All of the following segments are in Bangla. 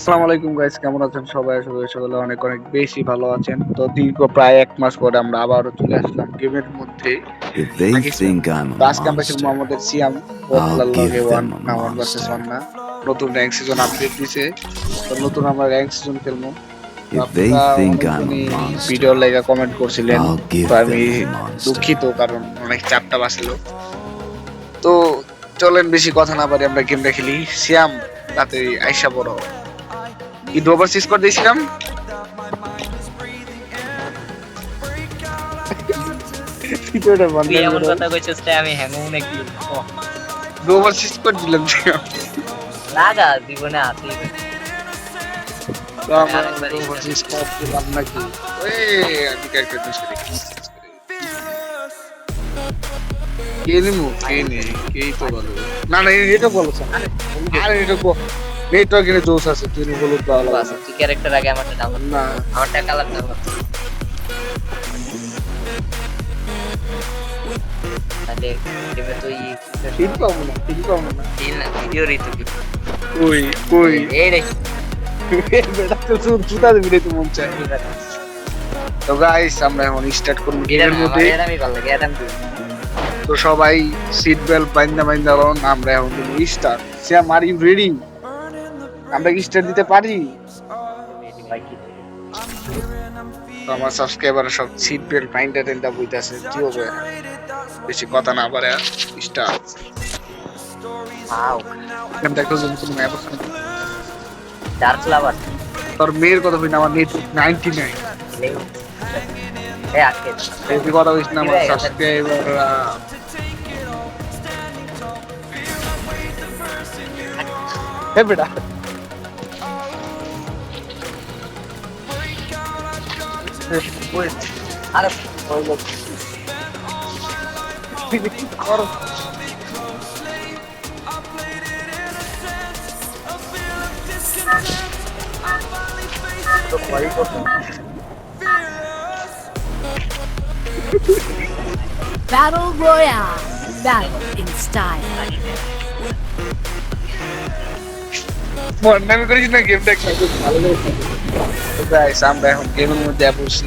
আসসালামু আলাইকুম গাইস কেমন আছেন সবাই? আশা করি সকলে অনেক অনেক বেশি ভালো আছেন। তো দীর্ঘ প্রায় এক মাস পরে আমরা আবারও চলে আসলাম গেমের মধ্যে। আজকে আমরা ছিলাম আমাদের সিয়াম ভার্সেস ওয়ান না নতুন র্যাঙ্ক সিজন আপডেট দিছে। তো নতুন আমরা র্যাঙ্ক সিজন খেলব। কমেন্ট করছিলেন। তো আমি. দুঃখিত কারণ অনেক চাপটা বাঁচল। তো চলেন বেশি কথা না পারি আমরা গেমটা খেলি। সিয়াম রাতে আইসা বড় কি ওভারসিজ করে দিয়েছিলাম। এমন কথা কইছিস আমি হ্যাংও নাকি করে দিলাম। লাগা জীবনে না না এটা বলো আরে। এটা নেটওয়ার্ক এর জোস আছে তুই তুই ক্যারেক্টার আগে আমারটা ডাউনলোড না। আমার টাকা লাগবে তাহলে এবার তুই ঠিক পাবো না ঠিক পাবো না। তিন ভিডিও রে তুই কই কই? এই রে বেটা তো দিবি রে মন গাইস আমরা এখন স্টার্ট করব গেমের মধ্যে। আমি ভালো লাগে তো সবাই সিট বেল্ট বাইন্দা বাইন্দা আমরা এখন স্টার্ট আর ইউ রেডি আমরা কি স্টার্ট দিতে পারি? তো আমার সাবস্ক্রাইবার সব সিট বেল্ট বাইন্দা টেন্দা বইতাছে কি হবে? বেশি কথা না পারে স্টার্ট ওয়াও আমি দেখো যে কোনো ম্যাপ ডার্ক লাভার তোর মেয়ের কথা বলি না আমার নেট নাইনটি নাইন এই আজকে এই কথা বলিস না আমার সাবস্ক্রাইবার হে বেটা আরে করো Battle Royale. Battle in style. মন্নামি করিস না গেমটা খেলতে ভালো লাগে তো গাইস আমরা এখন গেমের মধ্যে পড়ছি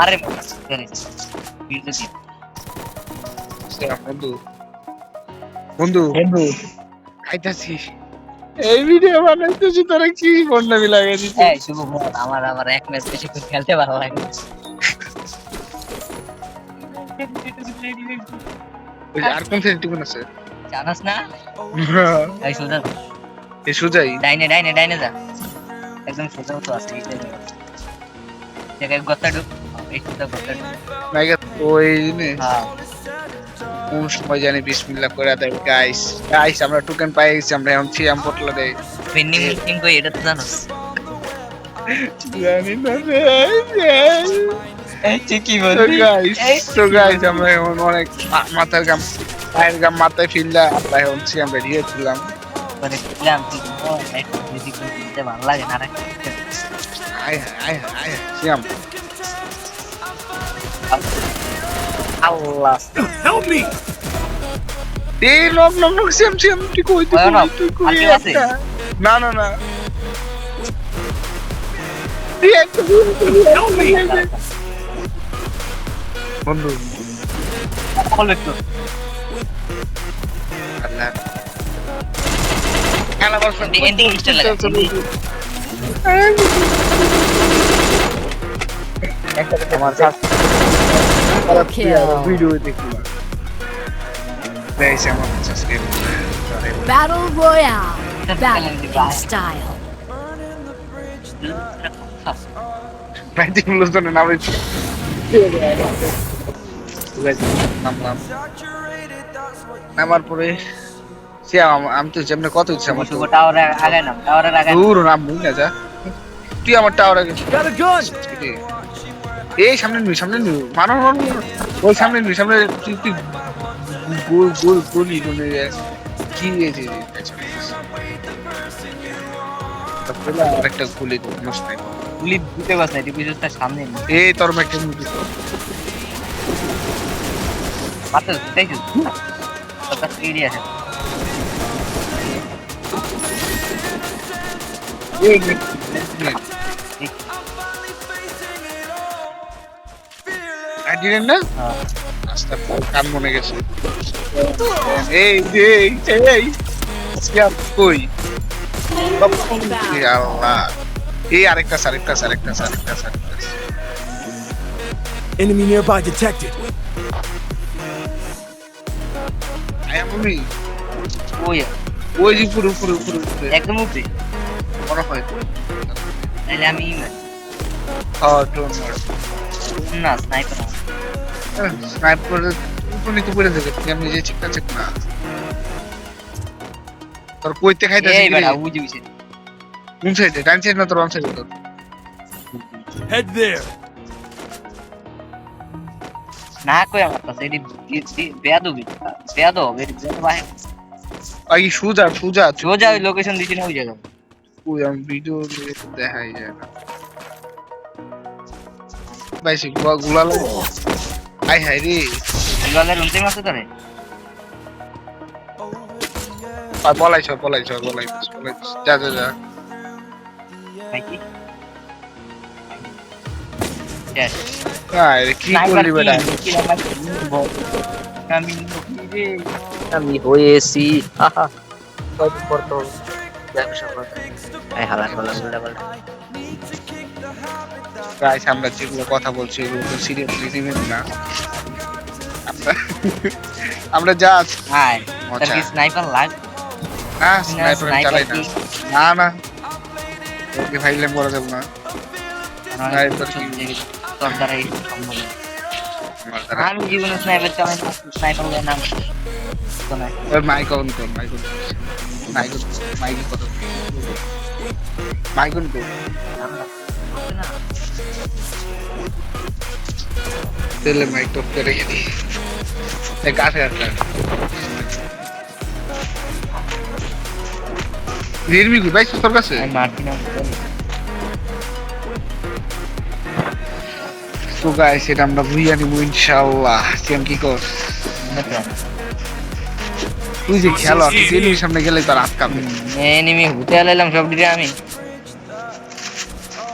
আরে বন্ধু। বন্ধু। বন্ধু। খাইতাছি। এই ভিডিও বানাইতেছি তোরা কি বন্ডামি লাগাই দিছিস এই শুভ আমার আবার এক ম্যাচ বেশি করে খেলতে ভালো লাগে আর কোন সেন্টিমেন্ট আছে? জানাস না? এই সোজা। এই সুজাই। ডাইনে ডাইনে ডাইনে যা। একদম সোজা তো আছে এই জায়গায় গত্তা ঢুক ওই হ্যাঁ। কোন সময় জানি বিসমিল্লাহ করে দেয় গাইস গাইস আমরা টোকেন পাই গেছি আমরা এখন সিয়াম পটলা দেই পেন্ডিং মিটিং কই এটা তো জানোস। জানি না এই কি তো গাইস তো গাইস আমরা এখন অনেক মা- মাথার গাম পায়ের গাম মাথায় ফিরলা আমরা এখন রেডি হয়েছিলাম মানে একটু ভালো লাগে না আয় আয় আয় সিয়াম আল্লাহ। এই knock knock knock Siyam Siyam তুই কই তুই কই, তুই কই? একটা? না না না। একটা- বন্ধু। একটু। খেলা বসে Ending style লাগা, ending। আমার সাথে Kill. ভিডিও দেখি। দেখ আমার subscribe Battle Royale. Battle in Battle. style. প্রান্তিক মূল্যস্থানে নামে নামলাম নামার পরে সে আমি তো যেমন কত ইচ্ছে আমার টাওয়ারে আগায় না টাওয়ারের আগায় দূর নাম মুই না যা তুই আমার টাওয়ারে গেছিস এই সামনে নিবি সামনে নিবি মানো। ওই সামনে নিবি সামনে তুই তুই গোল গোল গোলি মানে কি হয়েছে একটা গুলি নষ্ট গুলি দিতে পারছ না তার সামনে এই তোর একটা মুভি মাত্র দেখছিস তোর কাছে এরিয়া আছে। এই আইডিরেন না? হ্যাঁ। আস্তে কান মনে গেছে। এই এই এই সিয়াম কই? আল্লাহ। এই আরেকটা আরেকটা আরেকটা আরেকটা আরেকটা। Enemy nearby detected. I am আমি ওই ওই যে পুরো পুরো পুরো একদম উপরে। মনে হয়। তাহলে আমি হ্যাঁ ড্রোন মার না স্নাইপার স্নাইপ করে উপরে নিতে পড়ে যাবে তুই আমি যে চিকনা চিকনা তোর কইতে খাইতে এই বেটা বুঝি বুঝি কোন সাইডে ডান সাইড না তোর বাম সাইডে তোর? There. না কই আমার কাছে এটি বেয়াদবি। বেয়াদব এটি বেয়াদব আহে আই সুজা সুজা। সোজা লোকেশন দিছি না ওই জায়গা ওই আমি ভিডিও দেখাই যায় না। বাইসি গুলা গুলা লাগে। আই হাই রে গুলালের উনতে মাসে ধরে আর পলাইছ পলাইছ পলাইছ পলাইছ যা যা যা. আরে কি করলি বেটা। আমি আমি হয়েছি হাহা কত হালাত বলা বলা বলা গাইস আমরা যেগুলো কথা বলছি এগুলো তো সিরিয়াসলি নেবেন না। আমরা যা হাই মজা। কি স্নাইপার লাগ না না স্নাইপার স্নাইপার চালাই না। না না। ওকে ফাইলেম করা যাবে না। কি? তোর দ্বারা এই সম্ভব না। আমি জীবনে স্নাইপার চালাই না স্নাইপার ওই মাইক অন কর মাইক অন মাইক মাইক কত মাইক অন কর। না। টপ করে গেলি এই কাছে একটা রিয়েলমি কি ভাই তোর কাছে? আমি মারছি না তো গাইস এটা আমরা ভুইয়া নিবো ইনশাআল্লাহ। সিয়াম কি কর তুই যে খেলো তুই সামনে গেলে তার আটকাবে এনিমি হুতে আলাইলাম সব দিকে আমি।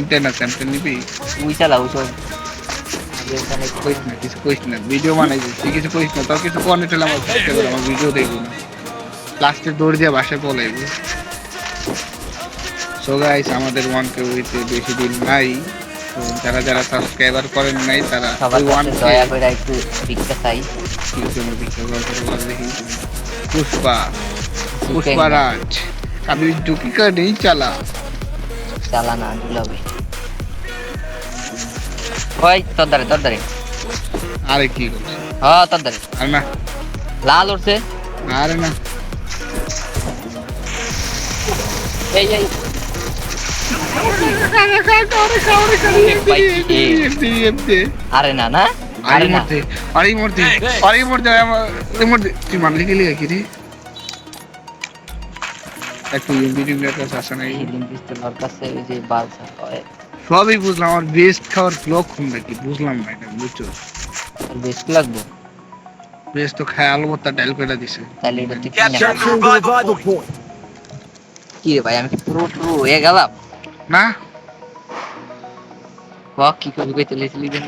M10 আছে M10 নিবি? ওয়ান কে নাই। যারা যারা সাবস্ক্রাইবার করেন নাই তারা পুষ্পা রাজ আমি ঢুকি নেই চালা। না দুলাবে ওই তোর দারে তোর দারে আরে কি করছে হ্যাঁ তোর দারে আরে না। লাল উঠছে আরে না। এই এই। আরে না না? আরে মরতে আরে মরতে আরে মরতে তুই মানলি গেলি কি রে? একটু ভিডিও কাছে আসে নাই হিলিং পিস্তল কাছে ওই যে বালসা হয়। সবই বুঝলাম আমার বেস্ট খাওয়ার লক্ষণ নাকি বুঝলাম না এটা বুঝছ? বেশি লাগবো? বেস্ট তো খায় আলু ভর্তা ডাইল করে দিছে। তাহলে এটা কিনে point. কি রে ভাই আমি পুরো পুরো হয়ে গেলাম? না। বাহ কি করে কইতে লেছিলি যেন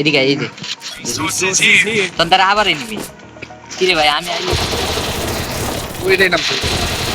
এদিকে এই যে। তোর দ্বারা আবার নিবি। কি রে ভাই আমি আই ওইটাই নাম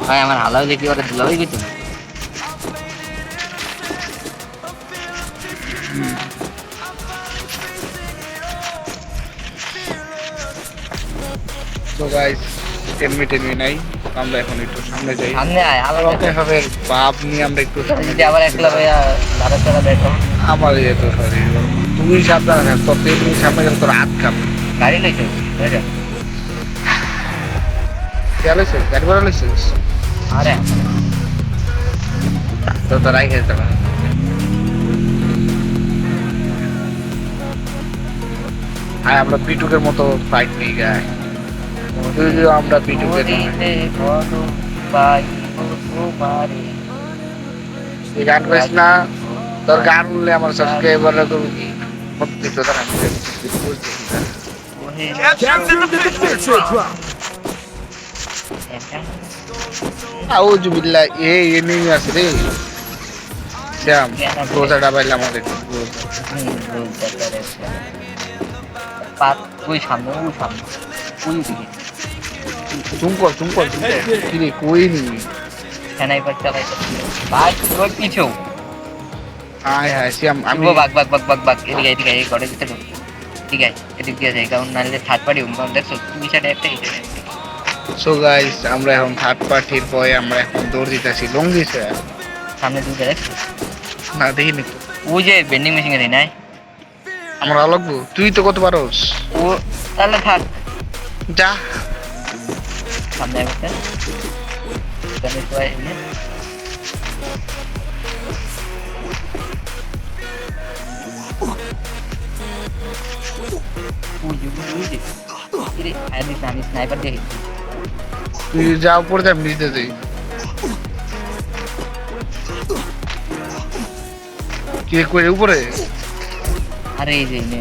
ভাই আমার হালাও দেখি ওরা দিলাওই গেছে তো গাইস টেনমি টেনমি নাই আমরা এখন একটু সামনে যাই। সামনে আয় আবার ওকে হবে। বাপ নিয়ে আমরা একটু সামনে যদি আবার একলা ভাইয়া দাঁড়া চালা দেখো আমার ইয়ে তো সরি তুই সাবধানে তোর টেনমি সামনে গেলে তোর হাত খাবে গাড়ি লইছে খেয়াল হয়েছে গাড়ি ভাড়া লইছিস আরে। তো তোর আই খেতে পারে। হ্যাঁ আমরা পিটুকের মতো ফাইট নিয়ে গাই যদিও আমরা পাই গান গাইস না তোর গান শুনলে আমার সাবস্ক্রাইবার করবি সত্যি তো তারা ওহে Capture the defensive drop. একটা আউযু বিল্লাহ এ এনিমি আছে রে শ্যাম রোজাটা পাইলে আমাদের। পাত ওই সামনে ওই সামনে ওই দিকে কর চুম কর কি রে কই নি স্নাইপার চালাইতে বাঘ ওই পিছু হায় হায় শ্যাম আমি এদিকে এদিকে এই ঘরে ভিতরে ঠিক আছে এদিক দিয়ে যাই কারণ নাহলে থার্ড পার্টি দেখছ তুমি সাথে একটা সো গাইস আমরা এখন থার্ড পার্টির পরে আমরা এখন দৌড় দিতেছি লঙ্গি স্যার সামনে দুটো দেখছ না দেখিনি তো ওই যে বেন্ডিং মেশিন এর নাই আমরা লাগবো তুই তো কত পারোস ও তাহলে থাক যা সামনে একটা তাহলে সবাই এমনি ওই যে, ওই যে। দিস আমি স্নাইপার দেখি তুই যা উপরে যা নিচে যাই কে করে উপরে? আরে এই যে নে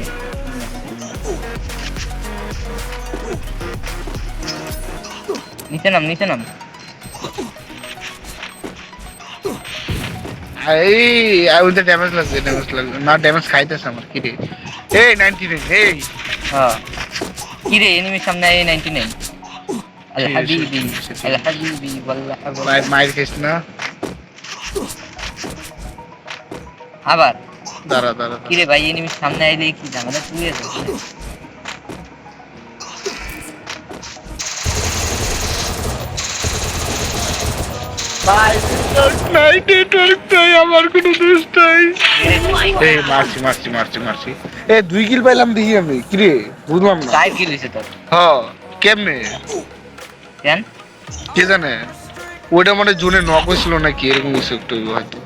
নিচে নাম নিচে নাম। এই আই উইল ড্যামেজ লাগছে ড্যামেজ লাগছে। না ড্যামেজ খাইতেছে আমার কি রে? এই 99 এই। হ্যাঁ। কি রে এনিমির সামনে এই নাইনটি নাইন হাবিবি ওয়াল্লাহ মাই মাইর খেস না? আবার? দাঁড়া দাঁড়া কি রে ভাই এনিমির সামনে আইলে কি ঝামেলা তুই আছে দুই কিল পাইলাম দেখি আমি। কি রে বুঝলাম না। চার কিল হয়েছে তোর। হ কেমনে? কেন? কে জানে? ওইটা মানে জোনে নক হয়েছিল নাকি? এরকম কিছু একটু হয়তো।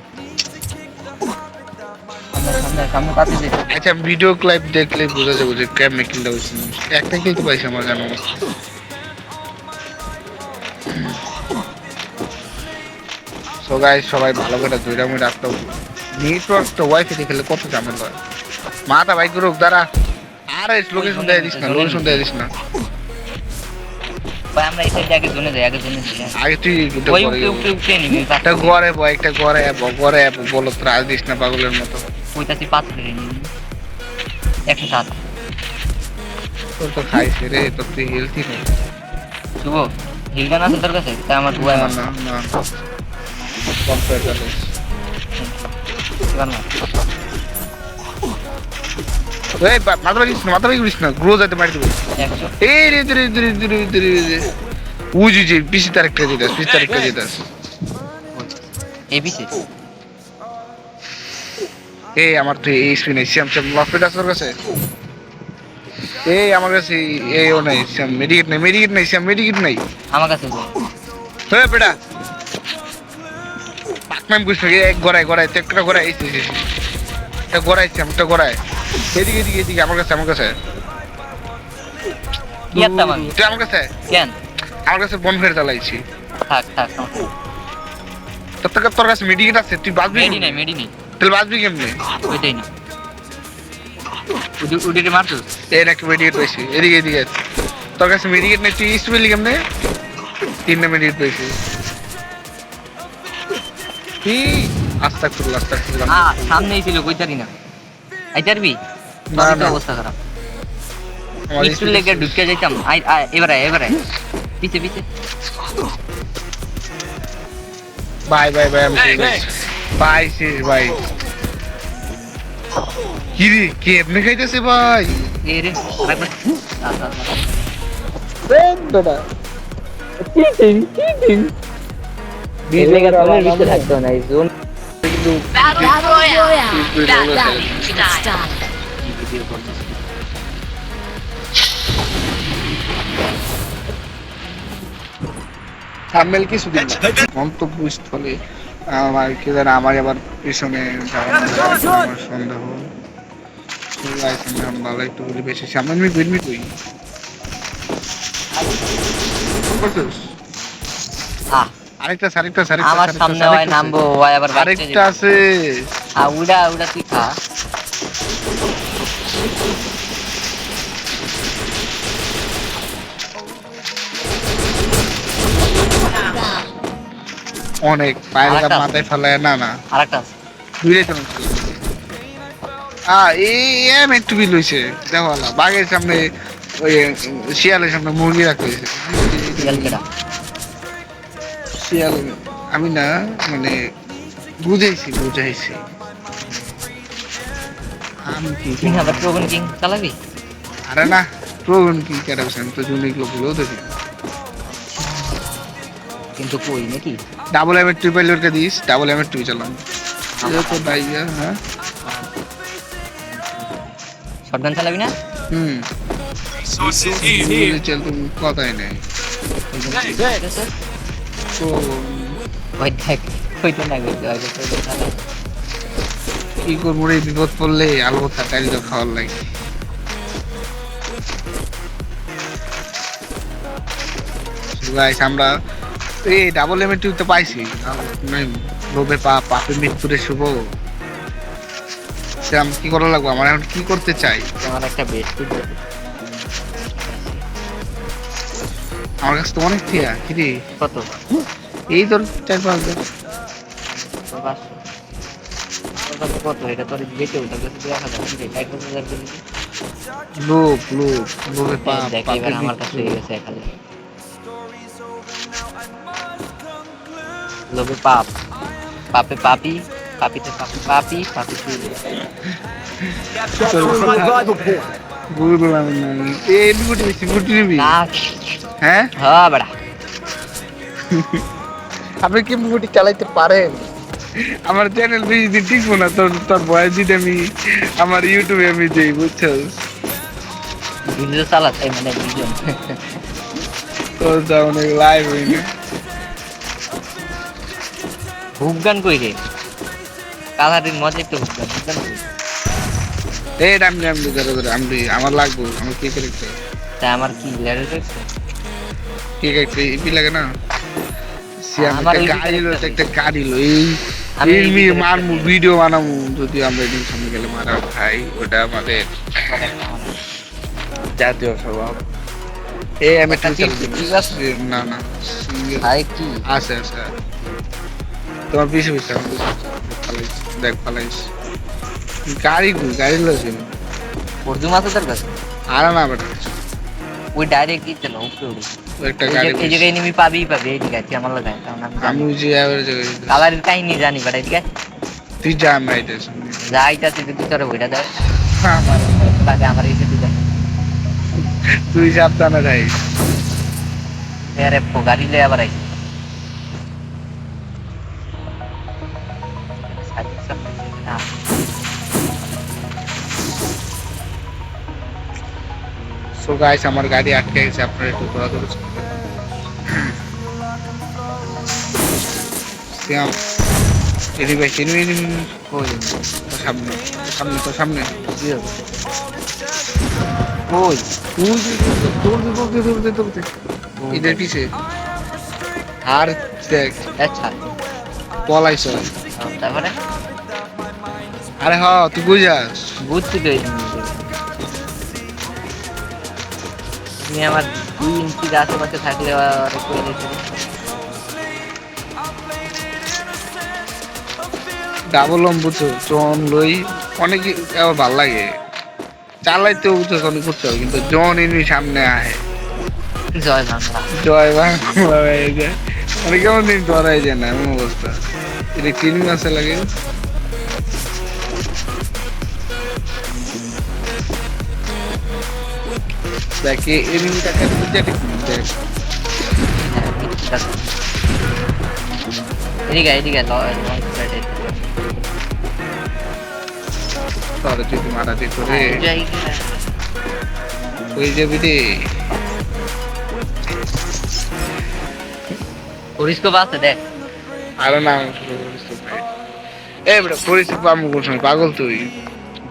আচ্ছা ভিডিও দেখলে বোঝা যাবে যে কিল তো পাইছি আমার জানো সো গাইস সবাই ভালো করে দুইটা মিনিট রাখতে নেটওয়ার্ক তো ওয়াইফাই দিয়ে খেলে কত ঝামেলা হয়। মাথা বাইক করুক দাঁড়া। আরে লোকেশন দেয় দিস না লোকেশন দেয় দিস না। ভাই আমরা এই সাইডে আগে জোনে যাই আগে জোনে যাই। আগে তুই ওই উপরে উপরে উপরে নিবি একটা ঘরে বয় একটা ঘরে ঘরে বলো ত্রাস দিস না পাগলের মতো। ওইটাতে পাথরে নিবি। একশো সাত। তোর তো খাইছে রে তোর তুই হেলথি নেই। শুভ হিলগান আছে তোর কাছে? তাই আমার দুয়ায় না না কম্পিউটার। এই মাথা বাগিস না মাথা বাগিস না গ্রো যাতে মারি দেবো। এই রে রে রে রে রে রে উজি যে পিসি তার একটা যেতাস পিসি তার একটা যেতাস এই এই আমার তো এই স্ক্রিনে শ্যাম শ্যাম লফেট আছে কাছে? এই আমার কাছে এই ও নাই শ্যাম মেডিকেট নাই মেডিকেট নাই শ্যাম মেডিকেট নাই। আমার কাছে। হ্যাঁ বেটা। পাকনাম কইছ এক গড়াই গড়াই তো একটা গড়াই এই। এই, এই, এই। একটা গড়াই একটা গড়াই এদিকে এদিকে এদিকে আমার কাছে আমার কাছে। আমি তুই আমার কাছে? কেন? আমার কাছে বন ফের চালাইছি থাক থাক। তোর থেকে তোর কাছে মেডিকেট আছে তুই বাঁচবি মেডি নেই মেডি নেই। তাহলে বাঁচবি কেমনে? ওইটাই না উডি উডিরে মারছো? এই নাকি মেডিকেট পাইছি এদিকে এদিকে। তোর কাছে মেডিকেট নেই তুই ইস্ট পেলি কেমনে? তিনটা মেডিকেট পাইছি কি আস্তা করল আস্তা করল আ সামনেই ছিল কইতারি না। আইতারবি না। অবস্থা খারাপ। একটু লেগে ঢুকে যাইতাম। আই আই এবারে এবারে। পিছে পিছে। বাই বাই বাই আমি বাই শেষ বাই। কি রে কে এমনি খাইতেছে ভাই? এ রে আরেকবার আ, আ, আ। বীর লেগে তোর ভিতরে থাকতো না zone Battle Royale. Battle Battle Royale. in style. Video করতেছে থাম্বনেল কিছু দিন মন্তব্য আমার কি জানে আমার আবার পিছনে সন্দেহ ভালো একটু বলি বেশি সামনে আমি বিরমি তুই আহ আরেকটা আরেকটা আরেকটা আমার সামনে হয় নামবো হয় আবার আরেকটা আছে। আ উড়া উড়া তুই খা। অনেক পায়ের মাথায় ফেলায় না না। আরেকটা আছে। তো আ এই এম একটু বিল হইছে। দেখো বাঘের সামনে ওই শিয়ালের সামনে মুরগি রাখতে হয়েছে কেডা আমি না মানে বুঝাইছি বুঝাইছি আমি কি আবার প্রবন কিং চালাবি আরে না প্রবণ কি আমি তো জুনিক লোকগুলো দেখি কিন্তু কই নাকি ডাবল এম এর ট্রিপল ওরকে দিস ডাবল এম এর চালান তো ভাইয়া হ্যাঁ শটগান চালাবি না হুম চল তুমি কথাই নেই ওই দেখ ওই তো না। কি করব রে বিপদ পড়লে আলু টাইল তো খাওয়ার লাগে। গাইস আমরা এই ডাবল এম এর তো পাইছি। লোভে পা পাপে মৃত্যুরে শুভ। সে আমি কি করা লাগবো? আমার এখন কি করতে চাই? আমার একটা বেড আমার কাছে তো অনেক থিয়া কি রে? কত? এই তোর চার পাঁচ হাজার। কত? এটা তোর বেঁচে ওটার কাছে দুই হাজার। এক হাজার লোভ লোভ লোভে পা দেখ এবার আমার কাছে হয়ে গেছে এক হাজার। লোভে পাপ। পাপে পাপি পাপিতে পাপি পাপি point. বুঝলাম না। এই বুটি নিবি? না। হ্যাঁ? হ্যাঁ বেড়া। আপনি কি বুটি চালাইতে পারেন? আমার চ্যানেল বেশি দিন টিকবো না তোর তোর বয়স যদি আমি আমার ইউটিউবে আমি বুঝছ? ভিডিও এই মানে ভিডিও। তোর যা অনেক লাইভ হই না। হুক গান কই রে? কালারির মজা একটু হুক গান হুক গান কই? এই রাম রাম ধরে ধরে আমি আমার লাগবো আমার কি ক্যারেক্টার তা আমার কি লেডার কি ক্যারেক্টার ইপি লাগে না? সিয়াম একটা গাড়ি লো একটা গাড়ি লো এই আমি মারমু ভিডিও বানামু যদি আমরা এদিন সামনে গেলে মারা ভাই ওটা আমাদের জাতীয় স্বভাব। এই আমি? না না ভাই কি? আছে আছে তোমার পিছু। পালাইছি, দেখ পালাইস। গাড়ি কই? গাড়ি লইছি অর্জুন আছে তোর কাছে? আর না বেটা। ওই ডাইরেক্ট দিতে না উপরে ও একটা গাড়ি এই জায়গায় এনিমি পাবি পাবি এই দিকে আছে আমার লাগাই কারণ আমি আমি যে আবার জায়গায় কাহিনী জানি বাট তুই যা তোর বইটা দেয় লাগে আমার এই যে তুই সাবধানে যাইস আরে গাড়ি লয়ে আবার আইছে সো গাইস আমার গাড়ি আটকে গেছে আপনারা একটু দৌড়াদৌড়ি শ্যাম ভাই কই সামনে সামনে তো সামনে। হবে? কই দৌড়তে দৌড়তে দৌড়তে দৌড়তে এদের পিছে। আর দেখ আচ্ছা পলাইছ তারপরে আরে হ তুই বুঝাস। বুঝতে তো তুমি আমার দুই ইঞ্চির আশেপাশে থাকলে করে দিতে ডাবল লম বুঝছ জন লই অনেক আবার ভালো লাগে। চালাইতেও বুঝছ অনেক করতে হবে কিন্তু জন এমনি সামনে আহে। জয় বাংলা। জয় বাংলা হয়ে যায়। মানে কেমন দিন ধরাই যায় না এমন অবস্থা। এটা ক্লিনিং আছে লাগে? দেখে এনিমিটাকে বুঝে দেখ। হ্যাঁ, ঠিক আছে। এদিকে এদিকে। তাহলে তো মারা রে হ্যাঁ, হয়ে যাবি রে। পরিষ্কার আছে দেখ। আরে না এ পরিস্থিতি পাবো কোন সময় পাগল তুই।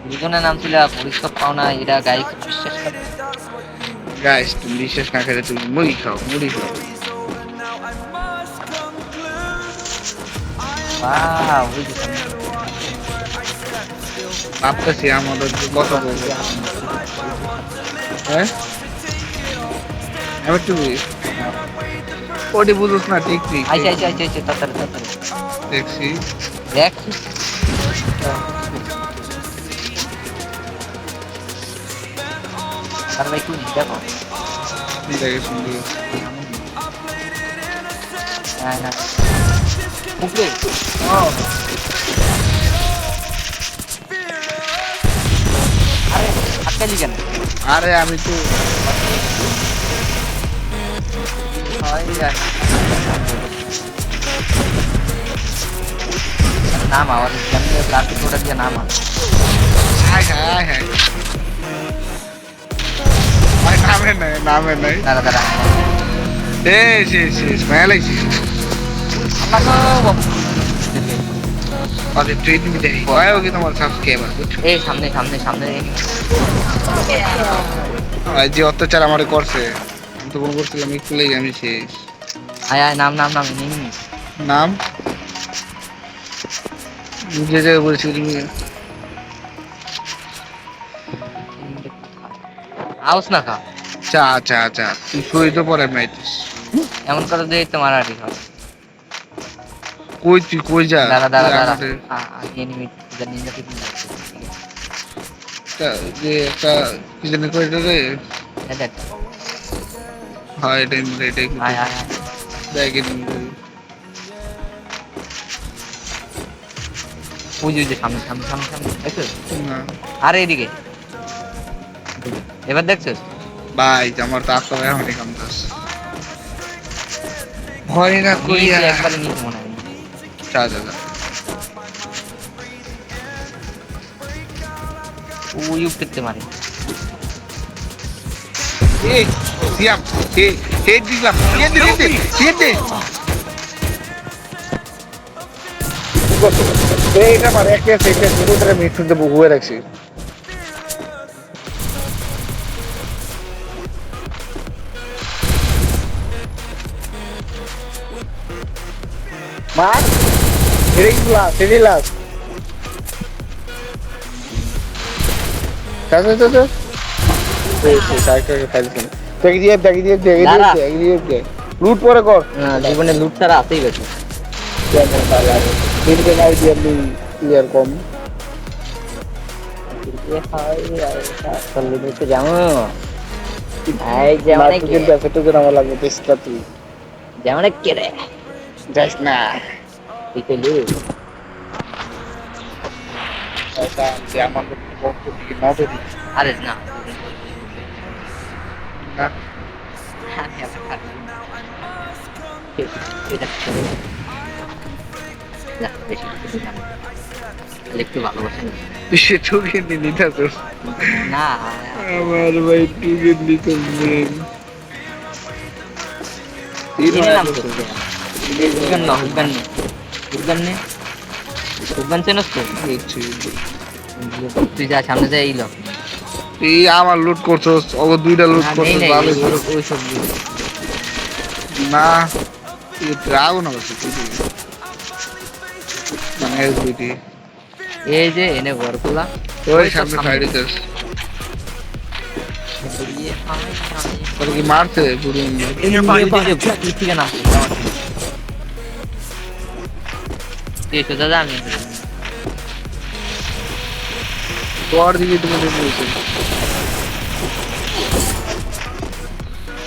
দুজনের নাম ছিল পরিষ্কার পাও না এরা বিশ্বাস করে। গাইস তুমি বিশ্বাস না করে তুমি মুড়ি খাও মুড়ি খাও। ভাবতেছি আমাদের কথা বলব। হ্যাঁ? এবার তুই ওটি বুঝোস না ঠিক ঠিক আইছে আইছে আইছে আইছে তাড়াতাড়ি তাড়াতাড়ি। দেখছি। দেখ আর ভাই তুই দেখো দেখে শুনলি না না উপরে আরে আটকালি কেন আরে আমি তো হয় আর নাম আমার জানি প্লাস্টিক ওটা দিয়ে নাম নাই নামে নাই। দাঁড়া দাঁড়া। এ শেষ শেষ আরে তুই তুমি দেখি কয় ওকে তোমার সাবস্ক্রাইবার এই সামনে সামনে সামনে। আর যে অত্যাচার আমারে করছে আমি তো কোনো করছিলাম একটু লেগে আমি শেষ। আয় আয় নাম নাম নাম নাম? যে জায়গায় বলেছি তুমি আউস না খা। তুই কই তো পরে মাইতিস এমন করে দিয়ে তো হয়। কই তুই কই যা দাঁড়া দাঁড়া দাঁড়া। আমাদের- এনিমি নিনজা যে একটা কি জানি কই রে? দেখ। হ্যাঁ মনে হয়, দেখে যে সামনে সামনে সামনে সামনে দেখছিস না। আরে এদিকে। এবার দেখছিস ভাই আমার তো আত্মা এখনই কামতাস ভয় না করিয়া। নিচে একবারে নিচে মনে চা চা চা ওই উঠতে মারে এই সিয়াম এই এই দিলাম। দে দে এই দে। এইটা মারে একে একে একে দুটোরে মিক্স দেবো হুয়ে রাখছি। মার। এরিগুলা সেরিলাস কাছে তো তো দেখি দিয়ে দেখি দিয়ে দেখি দিয়ে। দেখি দিয়ে দে লুট পরে কর। না জীবনে লুট ছাড়া বেশি। তিন দিন আই দিয়ে ক্লিয়ার কম। যেমন মার্কেটের রে না তুই নবে আরে না একটু ভালোবাসেন সে নিতে তো না আমার ভাই টুকে নিতে মেন নিলাম তো হুগান না হুগান নে হুগান নে হুগান চেনস তো তুই যা সামনে যা এই লো এই আমার লুট করছস দুইটা লুট করছস ভালো ওই- সব না এই মানে দুইটি যে এনে ঘর খোলা ওই সামনে ইয়ে, মারছে পুরো না এই সোজা যা আমি তোর দিকে তুমি বলছে।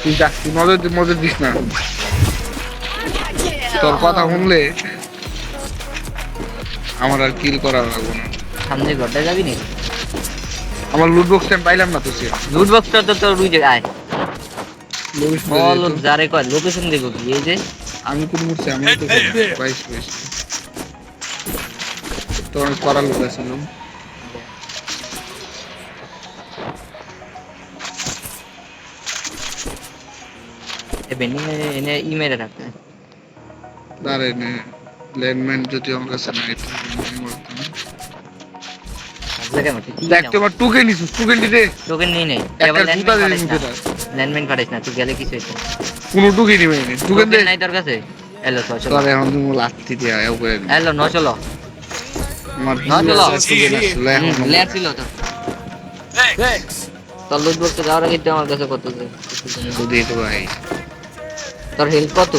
তুই যা তুই নজর দিস না। তোর কথা শুনলে আমার আর কিল করা লাগবে না। সামনে ঘরটা যাবি নি আমার লুট বক্স পাইলাম না তো সে লুট বক্সটা তো তোর বুঝে আয়। বল যারে কয় লোকেশন দেখো কি? এই যে। আমি কোন মুহূর্তে আমি তো বাইশ বাইশ। তোর অনেক করা লোক আছে বেন্ডিং এনে ইমেলে রাখতে দাঁড়ে নে ল্যান্ডম্যান যদি আমার কাছে নাই তো। দেখে তুই আমার টুকে নিছিস টুকে নিতে টোকেন নিয়ে নেই দাও। ল্যান্ডম্যান কাটিস না তুই গেলে কিছু হইছে কোনো টুকে নিবে না টুকে দে। টোকেন নাই তোর কাছে? এলো তো চলো। তোর এখন তুমি লাত্তি দিয়া করে দিবি। এলো ন চলো। আমার না, চলো। টুকে না ছিল এখন হুম, লেয়ার ছিল তো। তোর লুট বক্সে যাওয়ার আগে আমার কাছে কত দে? তো ভাই। তোর হেলথ কত?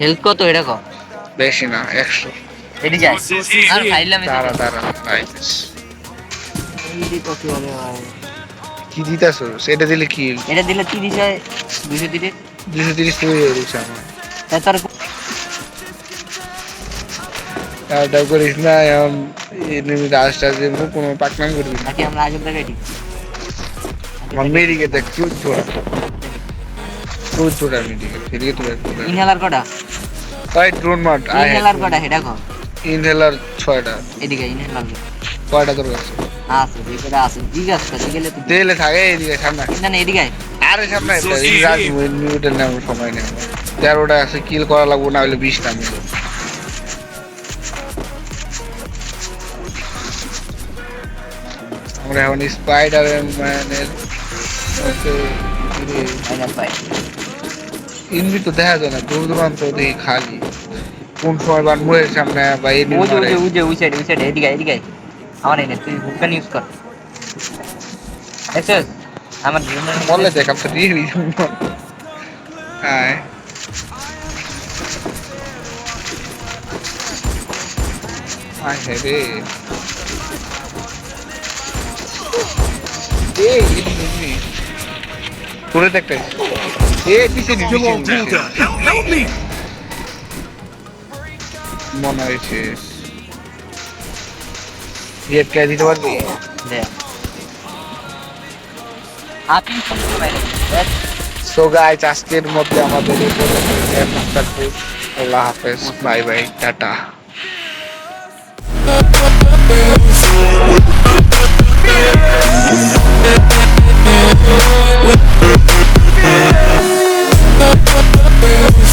হেলথ কত এটা কর বেশি না একশো। এটি যাই আর খাইলাম তারা তারা নাইস কত হবে ভাই কি দিলে এটা দিলে তিরিশ হয় দুশো তিরিশ। দুশো তিরিশ হয়ে গেছে আমার। তোর তাও করিস না এখন এমনি রাজটা যে মুখ কোনো পাকনাম করবি নাকি আমরা আগের জায়গায় ঠিক আমার দেখ কেউ ছোড়া কেউ ছোড়া মেয়েদিকে সেদিকে তোরা ইনহেলার কটা? তাই ড্রোন মার ইনহেলার কটা সেটা কর। ইনহেলার ছয়টা। এদিকে ইনহেলার কয়টা তোর কাছে? আছে এদিকে আছে জিজ্ঞাসা কর গেলে তুই তেলে থাকে এদিকে সামনে। না না এদিকে আরে সামনে রাজ নাম সময় নেই। তেরোটা আছে কিল করা লাগবো না হলে বিশটা মিল আমরা এখন স্পাইডার ম্যানের ইনভি তো দেখা যায় না দূর দূরান্ত দেখি খালি। কোন সময় বান মুহের সামনে বা ওই যে ওই সাইড ওই সাইড এদিকে এদিকে। আমার এনে তুই হুকান ইউজ কর। দেখছিস আমার জীবনে বললে দেখ তো দিয়ে দিই। হ্যাঁ আয় হে রে। এই এদিকে এদিকে তোরে দেখতে। এ পিছে নি Come পিছে on, নি, পিছে Builder. Help, help me. মনে হয়েছে। গেট কে দিতে পারবি? দে আপনি শুনতে পারেন সো গাইস আজকের মধ্যে আমাদের এই পর্যন্ত থাকবে আল্লাহ হাফেজ। Bye bye tata. Yeah.